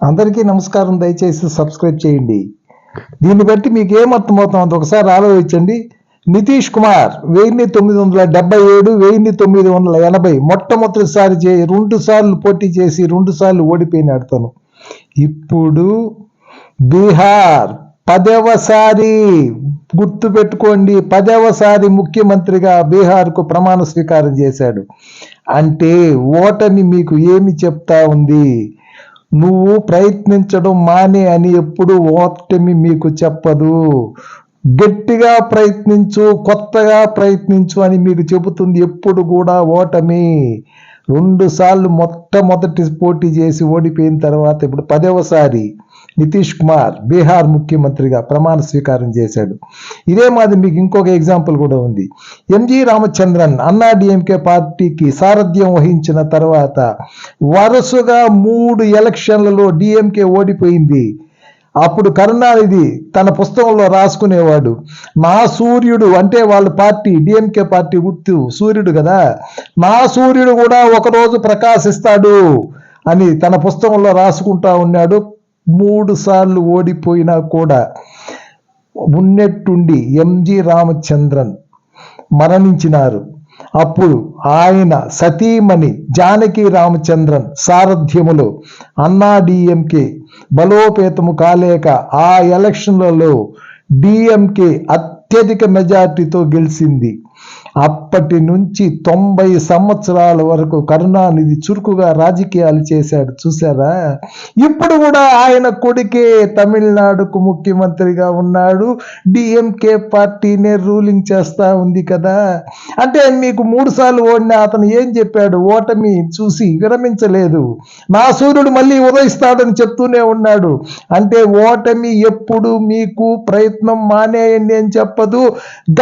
అందరికీ నమస్కారం దయచేసి సబ్స్క్రైబ్ చేయండి. దీన్ని బట్టి మీకు ఏం అర్థమవుతుందో ఒకసారి ఆలోచించండి. నితీష్ కుమార్ వెయ్యి తొమ్మిది వందల డెబ్బై ఏడు వెయ్యి తొమ్మిది వందల ఎనభై మొట్టమొదటిసారి చే రెండు సార్లు పోటీ చేసి రెండు సార్లు ఓడిపోయినాడు తను ఇప్పుడు బీహార్ పదవసారి గుర్తు పెట్టుకోండి. పదవసారి ముఖ్యమంత్రిగా బీహార్కు ప్రమాణ స్వీకారం చేశాడు. అంటే ఓటమి మీకు ఏమి చెప్తా ఉంది? నువ్వు ప్రయత్నించడం మానే అని ఎప్పుడు ఓటమి మీకు చెప్పదు. గట్టిగా ప్రయత్నించు కొత్తగా ప్రయత్నించు అని మీకు చెబుతుంది ఎప్పుడు కూడా ఓటమి. రెండు సార్లు మొట్టమొదటి పోటీ చేసి ఓడిపోయిన తర్వాత ఇప్పుడు పదవసారి నితీష్ కుమార్ బీహార్ ముఖ్యమంత్రిగా ప్రమాణ స్వీకారం చేశాడు. ఇదే మాది మీకు ఇంకొక ఎగ్జాంపుల్ కూడా ఉంది. ఎంజి రామచంద్రన్ అన్నా డిఎంకే పార్టీకి సారథ్యం వహించిన తర్వాత వరుసగా మూడు ఎలక్షన్లలో డిఎంకే ఓడిపోయింది. అప్పుడు కరుణానిధి తన పుస్తకంలో రాసుకునేవాడు నా సూర్యుడు అంటే వాళ్ళ పార్టీ డిఎంకే పార్టీ గుర్తు సూర్యుడు కదా నా సూర్యుడు కూడా ఒకరోజు ప్రకాశిస్తాడు అని తన పుస్తకంలో రాసుకుంటా ఉన్నాడు. మూడు సార్లు ఓడిపోయినా కూడా ఉన్నట్టుండి ఎంజి రామచంద్రన్ మరణించినారు. అప్పుడు ఆయన సతీమణి జానకి రామచంద్రన్ సారథ్యములో అన్నా డిఎంకే బలోపేతము కాలేక ఆ ఎలక్షన్లలో డిఎంకే అత్యధిక మెజార్టీతో గెలిచింది. అప్పటి నుంచి తొంభై సంవత్సరాల వరకు కరుణానిధి చురుకుగా రాజకీయాలు చేశాడు. చూసారా ఇప్పుడు కూడా ఆయన కొడుకే తమిళనాడుకు ముఖ్యమంత్రిగా ఉన్నాడు. డిఎంకే పార్టీనే రూలింగ్ చేస్తా ఉంది కదా. అంటే మీకు మూడు సార్లు ఓడిన అతను ఏం చెప్పాడు? ఓటమి చూసి విరమించలేదు. నా సూర్యుడు మళ్ళీ ఉదయిస్తాడని చెప్తూనే ఉన్నాడు. అంటే ఓటమి ఎప్పుడు మీకు ప్రయత్నం మానేయండి అని చెప్పదు.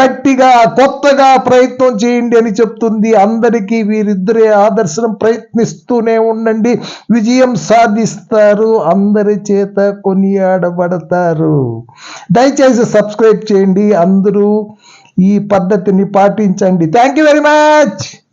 గట్టిగా కొత్తగా ప్రయత్నం ప్రయత్నం చేయండి అని చెప్తుంది. అందరికీ వీరిద్దరే ఆదర్శనం ప్రయత్నిస్తూనే ఉండండి. విజయం సాధిస్తారు. అందరి చేత కొనియాడబడతారు. దయచేసి సబ్స్క్రైబ్ చేయండి. అందరూ ఈ పద్ధతిని పాటించండి. Thank you very much